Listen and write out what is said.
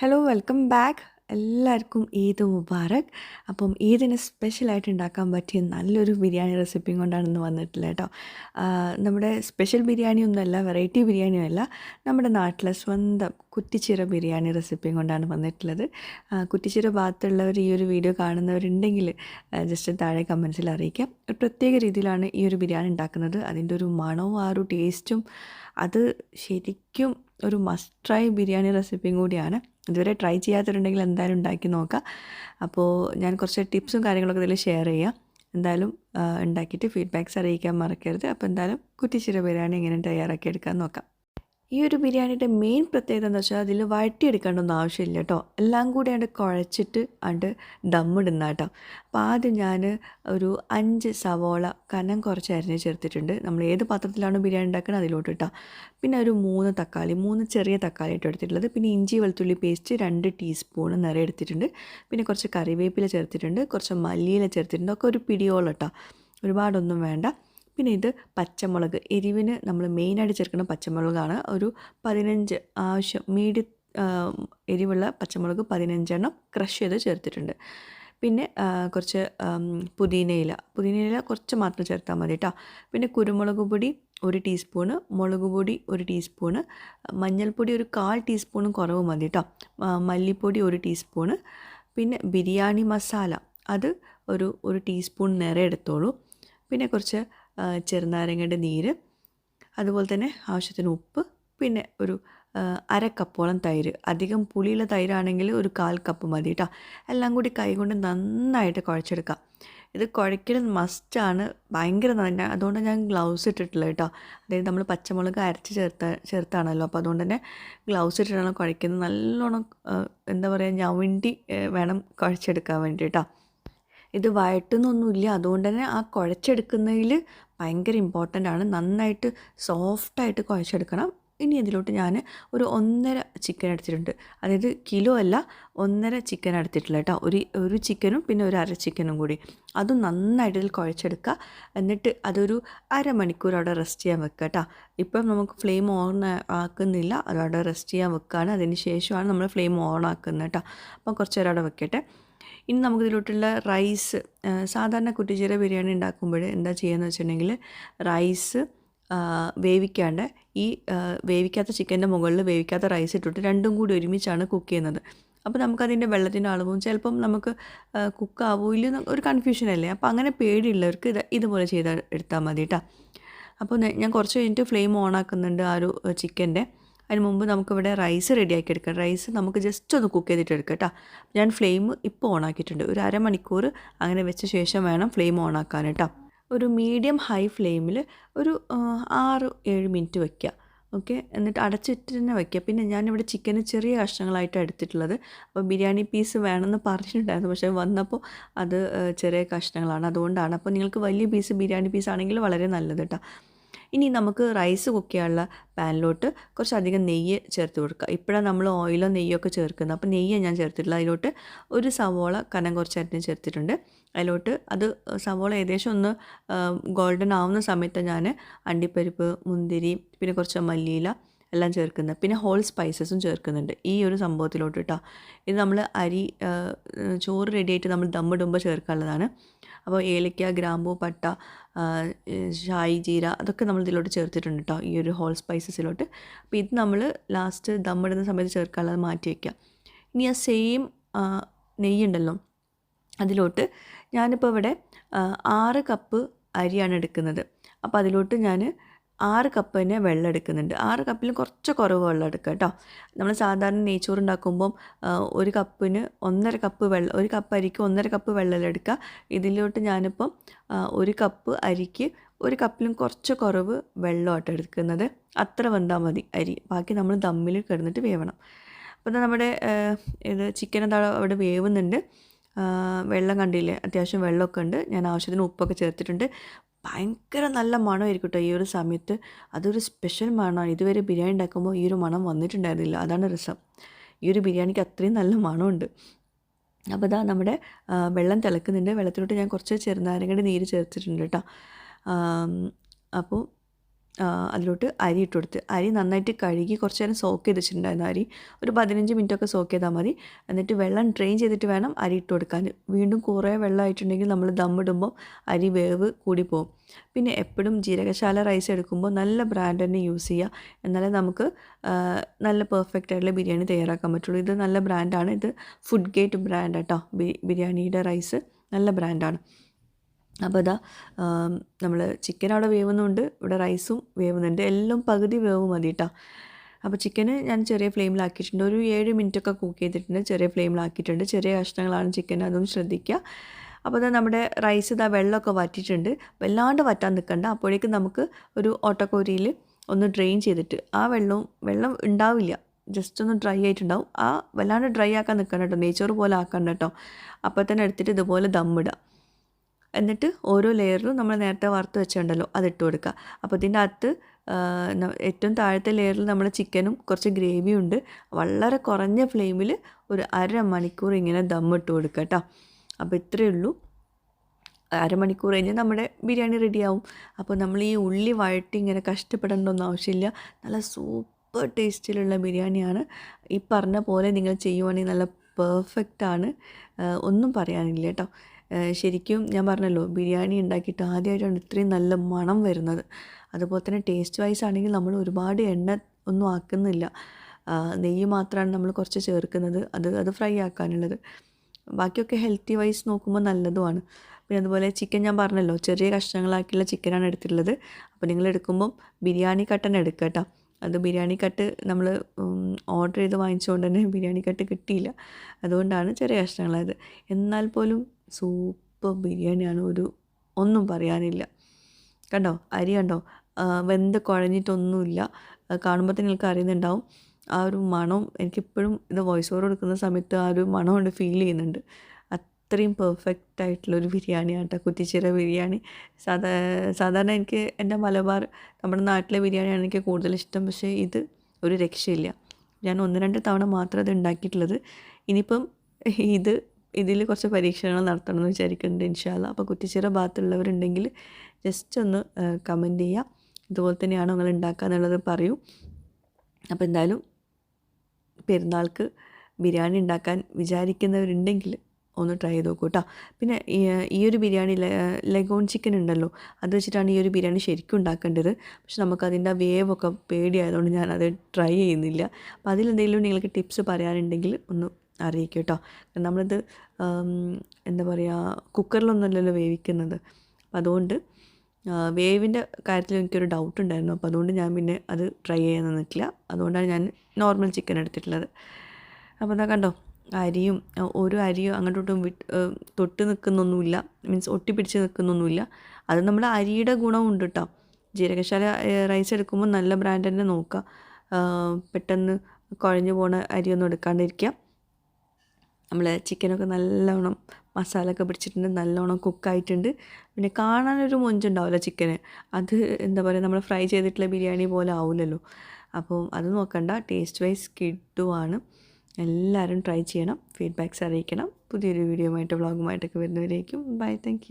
Hello welcome back എല്ലാവർക്കും ഈദ് മുബാറക്. അപ്പം ഈദിന് സ്പെഷ്യലായിട്ട് ഉണ്ടാക്കാൻ പറ്റിയ നല്ലൊരു ബിരിയാണി റെസിപ്പിയും കൊണ്ടാണ് ഇന്ന് വന്നിട്ടില്ല കേട്ടോ. നമ്മുടെ സ്പെഷ്യൽ ബിരിയാണി ഒന്നുമല്ല വെറൈറ്റി ബിരിയാണിയും അല്ല നമ്മുടെ നാട്ടിലെ സ്വന്തം കുറ്റിച്ചിറ ബിരിയാണി റെസിപ്പിയും കൊണ്ടാണ് വന്നിട്ടുള്ളത്. കുറ്റിച്ചിറ ഭാഗത്തുള്ളവർ ഈ ഒരു വീഡിയോ കാണുന്നവരുണ്ടെങ്കിൽ ജസ്റ്റ് താഴെ കമൻസിൽ അറിയിക്കാം. പ്രത്യേക രീതിയിലാണ് ഈ ഒരു ബിരിയാണി ഉണ്ടാക്കുന്നത്. അതിന്റെ ഒരു മണവും ആ ഒരു ടേസ്റ്റും അത് ശരിക്കും ഒരു മസ്റ്റ് ട്രൈ ബിരിയാണി റെസിപ്പിയും കൂടിയാണ്. ഇതുവരെ ട്രൈ ചെയ്യാത്തവരുണ്ടെങ്കിൽ എന്തായാലും ഉണ്ടാക്കി നോക്കാം. അപ്പോൾ ഞാൻ കുറച്ച് ടിപ്സും കാര്യങ്ങളൊക്കെ ഇതിൽ ഷെയർ ചെയ്യാം. എന്തായാലും ഉണ്ടാക്കിയിട്ട് ഫീഡ്ബാക്ക്സ് അറിയിക്കാൻ മറക്കരുത്. അപ്പോൾ എന്തായാലും കുറ്റിച്ചിര ബിരിയാണി എങ്ങനെ തയ്യാറാക്കി എടുക്കാൻ നോക്കാം. ഈ ഒരു ബിരിയാണിയുടെ മെയിൻ പ്രത്യേകത എന്ന് വെച്ചാൽ അതിൽ വഴറ്റിയെടുക്കേണ്ടൊന്നും ആവശ്യമില്ല കേട്ടോ. എല്ലാം കൂടി അണ്ട് കുഴച്ചിട്ട് അണ്ട് ദമ്മിടുന്ന കേട്ടോ. അപ്പോൾ ആദ്യം ഞാൻ ഒരു അഞ്ച് സവോള കനം കുറച്ച് അരിഞ്ഞ് ചേർത്തിട്ടുണ്ട്. നമ്മൾ ഏത് പാത്രത്തിലാണ് ബിരിയാണി ഉണ്ടാക്കുന്നത് അതിലോട്ട് ഇട്ടാൽ പിന്നെ ഒരു മൂന്ന് തക്കാളി മൂന്ന് ചെറിയ തക്കാളി ആയിട്ട് എടുത്തിട്ടുള്ളത്. പിന്നെ ഇഞ്ചി വെളുത്തുള്ളി പേസ്റ്റ് രണ്ട് ടീസ്പൂൺ നിറയെ എടുത്തിട്ടുണ്ട്. പിന്നെ കുറച്ച് കറിവേപ്പില ചേർത്തിട്ടുണ്ട്. കുറച്ച് മല്ലിയില ചേർത്തിട്ടുണ്ട്. ഒക്കെ ഒരു പിടിയോളം കേട്ടോ. ഒരുപാടൊന്നും വേണ്ട. പിന്നെ ഇത് പച്ചമുളക്. എരിവിന് നമ്മൾ മെയിനായിട്ട് ചേർക്കുന്ന പച്ചമുളകാണ്. ഒരു പതിനഞ്ച് ആവശ്യം മീഡിയ എരിവുള്ള പച്ചമുളക് പതിനഞ്ചെണ്ണം ക്രഷ് ചെയ്ത് ചേർത്തിട്ടുണ്ട്. പിന്നെ കുറച്ച് പുതിനയില. പുതിനയില കുറച്ച് മാത്രം ചേർത്താൽ മതി കേട്ടോ പിന്നെ കുരുമുളക് പൊടി ഒരു ടീസ്പൂണ് മുളക് പൊടി ഒരു ടീസ്പൂണ് മഞ്ഞൾപ്പൊടി ഒരു കാൽ ടീസ്പൂണും കുറവ് മതി കേട്ടോ മല്ലിപ്പൊടി ഒരു ടീസ്പൂണ് പിന്നെ ബിരിയാണി മസാല. അത് ഒരു ഒരു ടീസ്പൂൺ നിറയെ എടുത്തോളൂ. പിന്നെ കുറച്ച് ചെറുനാരങ്ങയുടെ നീര് അതുപോലെ തന്നെ ആവശ്യത്തിന് ഉപ്പ് പിന്നെ ഒരു അര കപ്പോളം തൈര്. അധികം പുളിയുള്ള തൈരാണെങ്കിൽ ഒരു കാൽ കപ്പ് മതി കേട്ടോ. എല്ലാം കൂടി കൈകൊണ്ട് നന്നായിട്ട് കുഴച്ചെടുക്കാം. ഇത് കുഴയ്ക്കൽ മസ്റ്റാണ് ഭയങ്കര നന്നായി അതുകൊണ്ട് ഞാൻ ഗ്ലൗസ് ഇട്ടിട്ടില്ല കേട്ടോ. അതായത് നമ്മൾ പച്ചമുളക് അരച്ച് ചേർത്ത ചേർത്താണല്ലോ. അപ്പോൾ അതുകൊണ്ട് തന്നെ ഗ്ലൗസ് ഇട്ടിട്ടാണ് കുഴയ്ക്കുന്നത്. നല്ലോണം എന്താ പറയുക ഞവണ്ടി വേണം കുഴച്ചെടുക്കാൻ വേണ്ടി കേട്ടോ. ഇത് വഴറ്റുന്നൊന്നുമില്ല അതുകൊണ്ട് തന്നെ ആ കുഴച്ചെടുക്കുന്നതിൽ ഭയങ്കര ഇമ്പോർട്ടന്റ് ആണ്. നന്നായിട്ട് സോഫ്റ്റായിട്ട് കുഴച്ചെടുക്കണം. ഇനി ഇതിലോട്ട് ഞാൻ ഒരു ഒന്നര ചിക്കൻ എടുത്തിട്ടുണ്ട്. അതായത് കിലോ അല്ല ഒന്നര ചിക്കൻ എടുത്തിട്ടില്ല കേട്ടോ. ഒരു ഒരു ചിക്കനും പിന്നെ ഒരു അര ചിക്കനും കൂടി. അതും നന്നായിട്ട് ഇതിൽ കുഴച്ചെടുക്കുക. എന്നിട്ട് അതൊരു അരമണിക്കൂർ അവിടെ റെസ്റ്റ് ചെയ്യാൻ വെക്കുക കേട്ടോ. ഇപ്പം നമുക്ക് ഫ്ലെയിം ഓൺ ആക്കുന്നില്ല. അതവിടെ റെസ്റ്റ് ചെയ്യാൻ വെക്കുകയാണ്. അതിന് ശേഷമാണ് നമ്മൾ ഫ്ലെയിം ഓൺ ആക്കുന്നത് കേട്ടോ. അപ്പം കുറച്ചേരം അവിടെ വെക്കട്ടെ. ഇനി നമുക്ക് ഇതിലോട്ടുള്ള റൈസ് സാധാരണ കുറ്റിച്ചീര ബിരിയാണി ഉണ്ടാക്കുമ്പോൾ എന്താ ചെയ്യുകയെന്ന് വെച്ചിട്ടുണ്ടെങ്കിൽ റൈസ് വേവിക്കാണ്ട് ഈ വേവിക്കാത്ത ചിക്കന്റെ മുകളിൽ വേവിക്കാത്ത റൈസ് ഇട്ടിട്ട് രണ്ടും കൂടി ഒരുമിച്ചാണ് കുക്ക് ചെയ്യുന്നത്. അപ്പോൾ നമുക്കതിന്റെ വെള്ളത്തിന്റെ അളവും ചിലപ്പം നമുക്ക് കുക്ക് ഇല്ല ഒരു കൺഫ്യൂഷനല്ലേ അപ്പോൾ അങ്ങനെ പേടിയുള്ളവർക്ക് ഇത് ഇതുപോലെ ചെയ്ത് എടുത്താൽ മതി കേട്ടോ. അപ്പോൾ ഞാൻ കുറച്ച് കഴിഞ്ഞിട്ട് ഫ്ലെയിം ഓൺ ആക്കുന്നുണ്ട് ആ ഒരു ചിക്കന്റെ. അതിന് മുമ്പ് നമുക്കിവിടെ റൈസ് റെഡിയാക്കി എടുക്കാം റൈസ് നമുക്ക് ജസ്റ്റ് ഒന്ന് കുക്ക് ചെയ്തിട്ട് എടുക്കാം കേട്ടോ ഞാൻ ഫ്ലെയിം ഇപ്പോൾ ഓൺ ആക്കിയിട്ടുണ്ട് ഒരു അരമണിക്കൂർ അങ്ങനെ വെച്ച ശേഷം വേണം ഫ്ലെയിം ഓൺ ആക്കാൻ കേട്ടോ ഒരു മീഡിയം ഹൈ ഫ്ലെയിമിൽ ഒരു ആറ് ഏഴ് മിനിറ്റ് വയ്ക്കുക ഓക്കെ എന്നിട്ട് അടച്ചിട്ട് തന്നെ വയ്ക്കുക പിന്നെ ഞാനിവിടെ ചിക്കന് ചെറിയ കഷ്ണങ്ങളായിട്ട് എടുത്തിട്ടുള്ളത്. അപ്പോൾ ബിരിയാണി പീസ് വേണമെന്ന് പറഞ്ഞിട്ടുണ്ടായിരുന്നു. പക്ഷേ വന്നപ്പോൾ അത് ചെറിയ കഷ്ണങ്ങളാണ്. അതുകൊണ്ടാണ്. അപ്പോൾ നിങ്ങൾക്ക് വലിയ പീസ് ബിരിയാണി പീസ് ആണെങ്കിൽ വളരെ നല്ലത് കേട്ടോ ഇനി നമുക്ക് റൈസ് കുക്ക് ചെയ്യാനുള്ള പാനിലോട്ട് കുറച്ചധികം നെയ്യ് ചേർത്ത് കൊടുക്കുക. ഇപ്പോഴാണ് നമ്മൾ ഓയിലോ നെയ്യോ ഒക്കെ ചേർക്കുന്നത്. അപ്പോൾ നെയ്യ് ഞാൻ ചേർത്തിട്ടില്ല അതിലോട്ട് ഒരു സവോള കനം കുറച്ച് അരിഞ്ഞ് ചേർത്തിട്ടുണ്ട്. അതിലോട്ട് അത് സവോള ഏകദേശം ഒന്ന് ഗോൾഡൻ ആവുന്ന സമയത്ത് ഞാൻ അണ്ടിപ്പരിപ്പ് മുന്തിരി പിന്നെ കുറച്ച് മല്ലിയില എല്ലാം ചേർക്കുന്നത്. പിന്നെ ഹോൾ സ്പൈസസും ചേർക്കുന്നുണ്ട്. ഈ ഒരു സംഭവത്തിലോട്ട് കേട്ടോ ഇത് നമ്മൾ അരി ചോറ് റെഡിയായിട്ട് നമ്മൾ ദമ്മിടുമ്പോൾ ചേർക്കാനുള്ളതാണ്. അപ്പോൾ ഏലക്ക ഗ്രാമ്പൂ പട്ട ഷായി ജീര അതൊക്കെ നമ്മൾ ഇതിലോട്ട് ചേർത്തിട്ടുണ്ട് കേട്ടോ ഈ ഒരു ഹോൾ സ്പൈസസിലോട്ട് അപ്പോൾ ഇത് നമ്മൾ ലാസ്റ്റ് ദമ്മിടുന്ന സമയത്ത് ചേർക്കാനുള്ളത് മാറ്റി വയ്ക്കുക ഇനി ആ സെയിം നെയ്യുണ്ടല്ലോ അതിലോട്ട് ഞാനിപ്പോൾ ഇവിടെ ആറ് കപ്പ് അരിയാണ് എടുക്കുന്നത്. അപ്പോൾ അതിലോട്ട് ഞാൻ ആറ് കപ്പ് തന്നെ വെള്ളം എടുക്കുന്നുണ്ട്. ആറ് കപ്പിൽ കുറച്ച് കുറവ് വെള്ളം എടുക്കുക കേട്ടോ നമ്മൾ സാധാരണ നെയ്ച്ചോറ് ഉണ്ടാക്കുമ്പം ഒരു കപ്പിന് ഒന്നര കപ്പ് വെള്ളം ഒരു കപ്പ് അരിക്ക് ഒന്നര കപ്പ് വെള്ളം എടുക്കുക. ഇതിലോട്ട് ഞാനിപ്പം ഒരു കപ്പ് അരിക്ക് ഒരു കപ്പിലും കുറച്ച് കുറവ് വെള്ളമായിട്ട് എടുക്കുന്നത്. അത്ര വെന്താൽ മതി അരി. ബാക്കി നമ്മൾ ദമ്മിൽ കിടന്നിട്ട് വേവണം. അപ്പോൾ നമ്മുടെ ഇത് ചിക്കൻ എന്താ അവിടെ വേവുന്നുണ്ട്. വെള്ളം കണ്ടില്ലേ? അത്യാവശ്യം വെള്ളമൊക്കെ ഉണ്ട്. ഞാൻ ആവശ്യത്തിന് ഉപ്പൊക്കെ ചേർത്തിട്ടുണ്ട്. ഭയങ്കര നല്ല മണമായിരിക്കും കേട്ടോ ഈ ഒരു സമയത്ത്. അതൊരു സ്പെഷ്യൽ മണമാണ്. ഇതുവരെ ബിരിയാണി ഉണ്ടാക്കുമ്പോൾ ഈ ഒരു മണം വന്നിട്ടുണ്ടായിരുന്നില്ല. അതാണ് രസം. ഈ ഒരു ബിരിയാണിക്ക് അത്രയും നല്ല മണമുണ്ട്. അപ്പോൾ ഇതാ നമ്മുടെ വെള്ളം തിളക്കുന്നുണ്ട്. വെള്ളത്തിലോട്ട് ഞാൻ കുറച്ച് ചെറുനാരങ്ങയുടെ നീര് ചേർത്തിട്ടുണ്ട് കേട്ടോ. അപ്പോൾ അതിലോട്ട് അരി ഇട്ട് കൊടുത്ത്. അരി നന്നായിട്ട് കഴുകി കുറച്ച് നേരം സോക്ക് ചെയ്ത് വെച്ചിട്ടുണ്ടായിരുന്നു അരി. ഒരു പതിനഞ്ച് മിനിറ്റ് ഒക്കെ സോക്ക് ചെയ്താൽ മതി. എന്നിട്ട് വെള്ളം ഡ്രെയിൻ ചെയ്തിട്ട് വേണം അരി ഇട്ട് കൊടുക്കാൻ. വീണ്ടും കുറേ വെള്ളം വെള്ളമായിട്ടുണ്ടെങ്കിൽ നമ്മൾ ദമ്മിടുമ്പോൾ അരി വേവ് കൂടി പോകും. പിന്നെ എപ്പോഴും ജീരകശാല റൈസ് എടുക്കുമ്പോൾ നല്ല ബ്രാൻഡ് തന്നെ യൂസ് ചെയ്യുക. എന്നാലേ നമുക്ക് നല്ല പെർഫെക്റ്റ് ആയിട്ടുള്ള ബിരിയാണി തയ്യാറാക്കാൻ പറ്റുള്ളൂ. ഇത് നല്ല ബ്രാൻഡാണ് ഇത് ഫുഡ് ഗേറ്റ് ബ്രാൻഡ് കേട്ടോ ബിരിയാണിയുടെ റൈസ് നല്ല ബ്രാൻഡാണ് അപ്പോൾ ഇതാ നമ്മൾ ചിക്കൻ അവിടെ വേവുന്നുണ്ട് ഇവിടെ റൈസും വേവുന്നുണ്ട് എല്ലാം പകുതി വേവ് മതി കേട്ടോ അപ്പോൾ ചിക്കന് ഞാൻ ചെറിയ ഫ്ലെയിമിലാക്കിയിട്ടുണ്ട് ഒരു ഏഴ് മിനിറ്റൊക്കെ കുക്ക് ചെയ്തിട്ടുണ്ട് ചെറിയ ഫ്ലെയിമിലാക്കിയിട്ടുണ്ട് ചെറിയ കഷ്ണങ്ങളാണ് ചിക്കൻ അതും ശ്രദ്ധിക്കുക. അപ്പോൾ ഇതാ നമ്മുടെ റൈസ് ഇതാ വെള്ളമൊക്കെ വറ്റിയിട്ടുണ്ട് വല്ലാണ്ട് വറ്റാൻ നിൽക്കണ്ട അപ്പോഴേക്കും നമുക്ക് ഒരു ഓട്ടക്കോരിയിൽ ഒന്ന് ഡ്രെയിൻ ചെയ്തിട്ട് ആ വെള്ളവും വെള്ളം ഉണ്ടാവില്ല ജസ്റ്റ് ഒന്ന് ഡ്രൈ ആയിട്ടുണ്ടാവും ആ വല്ലാണ്ട് ഡ്രൈ ആക്കാൻ നിൽക്കണം കേട്ടോ നെയ്ച്ചോറ് പോലെ ആക്കണ്ട കേട്ടോ അപ്പോൾ തന്നെ എടുത്തിട്ട് ഇതുപോലെ ദമ്മിടുക എന്നിട്ട് ഓരോ ലെയറിലും നമ്മൾ നേരത്തെ വറുത്ത് വെച്ചിട്ടുണ്ടല്ലോ അതിട്ട് കൊടുക്കുക. അപ്പോൾ ഇതിന്റെ അകത്ത് ഏറ്റവും താഴത്തെ ലെയറിൽ നമ്മൾ ചിക്കനും കുറച്ച് ഗ്രേവിയും ഉണ്ട്. വളരെ കുറഞ്ഞ ഫ്ലെയിമിൽ ഒരു അരമണിക്കൂർ ഇങ്ങനെ ദമ്മിട്ട് കൊടുക്കുക കേട്ടോ. അപ്പോൾ ഇത്രയേ ഉള്ളൂ. അരമണിക്കൂർ കഴിഞ്ഞ് നമ്മുടെ ബിരിയാണി റെഡിയാവും അപ്പോൾ നമ്മൾ ഈ ഉള്ളി വഴട്ടി ഇങ്ങനെ കഷ്ടപ്പെടേണ്ടൊന്നും ആവശ്യമില്ല. നല്ല സൂപ്പർ ടേസ്റ്റിലുള്ള ബിരിയാണിയാണ്. ഈ പറഞ്ഞ പോലെ നിങ്ങൾ ചെയ്യുവാണെങ്കിൽ നല്ല പെർഫെക്റ്റാണ്. ഒന്നും പറയാനില്ല കേട്ടോ. ശരിക്കും ഞാൻ പറഞ്ഞല്ലോ ബിരിയാണി ഉണ്ടാക്കിയിട്ട് ആദ്യമായിട്ടാണ് ഇത്രയും നല്ല മണം വരുന്നത്. അതുപോലെ തന്നെ ടേസ്റ്റ് വൈസ് ആണെങ്കിൽ നമ്മൾ ഒരുപാട് എണ്ണ ഒന്നും ആക്കുന്നില്ല. നെയ്യ് മാത്രമാണ് നമ്മൾ കുറച്ച് ചേർക്കുന്നത്. അത് അത് ഫ്രൈ ആക്കാനുള്ളത്. ബാക്കിയൊക്കെ ഹെൽത്തി വൈസ് നോക്കുമ്പോൾ നല്ലതുമാണ്. പിന്നെ അതുപോലെ ചിക്കൻ ഞാൻ പറഞ്ഞല്ലോ ചെറിയ കഷ്ണങ്ങളാക്കിയുള്ള ചിക്കനാണ് എടുത്തിട്ടുള്ളത്. അപ്പോൾ നിങ്ങൾ എടുക്കുമ്പം ബിരിയാണി കട്ടൻ എടുക്കുക കേട്ടോ. അത് ബിരിയാണി കട്ട് നമ്മൾ ഓർഡർ ചെയ്ത് വാങ്ങിച്ചുകൊണ്ട് തന്നെ ബിരിയാണി കട്ട് കിട്ടിയില്ല. അതുകൊണ്ടാണ് ചെറിയ കഷ്ണങ്ങളായത്. എന്നാൽ പോലും സൂപ്പർ ബിരിയാണിയാണ് ഒരു ഒന്നും പറയാനില്ല. കണ്ടോ? അരി കണ്ടോ? വെന്ത് കുഴഞ്ഞിട്ടൊന്നുമില്ല. കാണുമ്പോൾ തന്നെ നിങ്ങൾക്ക് അറിയുന്നുണ്ടാവും. ആ ഒരു മണം എനിക്കിപ്പോഴും ഇത് വോയിസ് ഓവർ കൊടുക്കുന്ന സമയത്ത് ആ ഒരു മണം കൊണ്ട് ഫീൽ ചെയ്യുന്നുണ്ട്. അത്രയും പെർഫെക്റ്റ് ആയിട്ടുള്ളൊരു ബിരിയാണിയാണ് കേട്ടോ. കുറ്റിച്ചിറ ബിരിയാണി. സാധാ സാധാരണ എനിക്ക് എന്റെ മലബാർ നമ്മുടെ നാട്ടിലെ ബിരിയാണിയാണ് എനിക്ക് കൂടുതൽ ഇഷ്ടം. പക്ഷേ ഇത് ഒരു രക്ഷയില്ല. ഞാൻ ഒന്ന് രണ്ട് തവണ മാത്രമേ അത് ഉണ്ടാക്കിയിട്ടുള്ളത്. ഇനിയിപ്പം ഇത് ഇതിൽ കുറച്ച് പരീക്ഷണങ്ങൾ നടത്തണം എന്ന് വിചാരിക്കുന്നുണ്ട് ഇൻഷാല്ല അപ്പോൾ കുറ്റിച്ചിറ ഭാഗത്തുള്ളവരുണ്ടെങ്കിൽ ജസ്റ്റ് ഒന്ന് കമന്റ് ചെയ്യുക ഇതുപോലെ തന്നെയാണോ നിങ്ങൾ ഉണ്ടാക്കുക എന്നുള്ളത് പറയൂ. അപ്പോൾ എന്തായാലും പെരുന്നാൾക്ക് ബിരിയാണി ഉണ്ടാക്കാൻ വിചാരിക്കുന്നവരുണ്ടെങ്കിൽ ഒന്ന് ട്രൈ ചെയ്ത് നോക്കൂ കേട്ടോ പിന്നെ ഈ ഒരു ബിരിയാണി ലെഗോൺ ചിക്കൻ ഉണ്ടല്ലോ അത് വെച്ചിട്ടാണ് ഈ ഒരു ബിരിയാണി ശരിക്കും ഉണ്ടാക്കേണ്ടത്. പക്ഷെ നമുക്കതിന്റെ വേവൊക്കെ പേടിയായതുകൊണ്ട് ഞാനത് ട്രൈ ചെയ്യുന്നില്ല. അപ്പോൾ അതിലെന്തെങ്കിലും നിങ്ങൾക്ക് ടിപ്സ് പറയാനുണ്ടെങ്കിൽ ഒന്ന് അറിയിക്കും കേട്ടോ നമ്മളിത് എന്താ പറയുക കുക്കറിലൊന്നുമല്ലല്ലോ വേവിക്കുന്നത്. അപ്പം അതുകൊണ്ട് വേവിന്റെ കാര്യത്തിൽ എനിക്കൊരു ഡൗട്ട് ഉണ്ടായിരുന്നു. അപ്പോൾ അതുകൊണ്ട് ഞാൻ പിന്നെ അത് ട്രൈ ചെയ്യാൻ നിന്നിട്ടില്ല അതുകൊണ്ടാണ് ഞാൻ നോർമൽ ചിക്കൻ എടുത്തിട്ടുള്ളത്. അപ്പോൾ എന്താ കണ്ടോ? അരിയും ഒരു അരിയോ അങ്ങോട്ടും തൊട്ട് നിൽക്കുന്നൊന്നുമില്ല മീൻസ് ഒട്ടിപ്പിടിച്ച് നിൽക്കുന്നൊന്നുമില്ല അത് നമ്മൾ അരിയുടെ ഗുണമുണ്ട് കേട്ടോ ജീരകശാല റൈസ് എടുക്കുമ്പോൾ നല്ല ബ്രാൻഡ് തന്നെ നോക്കുക പെട്ടെന്ന് കുഴഞ്ഞു പോണ അരിയൊന്നും എടുക്കാണ്ടിരിക്കുക. നമ്മൾ ചിക്കനൊക്കെ നല്ലോണം മസാല ഒക്കെ പിടിച്ചിട്ടുണ്ട് നല്ലോണം കുക്കായിട്ടുണ്ട് പിന്നെ കാണാനൊരു മൊഞ്ചുണ്ടാവില്ല ചിക്കന് അത് എന്താ പറയുക നമ്മൾ ഫ്രൈ ചെയ്തിട്ടുള്ള ബിരിയാണി പോലെ ആവില്ലല്ലോ അപ്പോൾ അത് നോക്കണ്ട ടേസ്റ്റ് വൈസ് കിട്ടുവാണ്. എല്ലാവരും ട്രൈ ചെയ്യണം. ഫീഡ്ബാക്ക്സ് അറിയിക്കണം. പുതിയൊരു വീഡിയോ ആയിട്ട് വ്ളോഗുമായിട്ടൊക്കെ വരുന്നവരേക്കും. Bye thank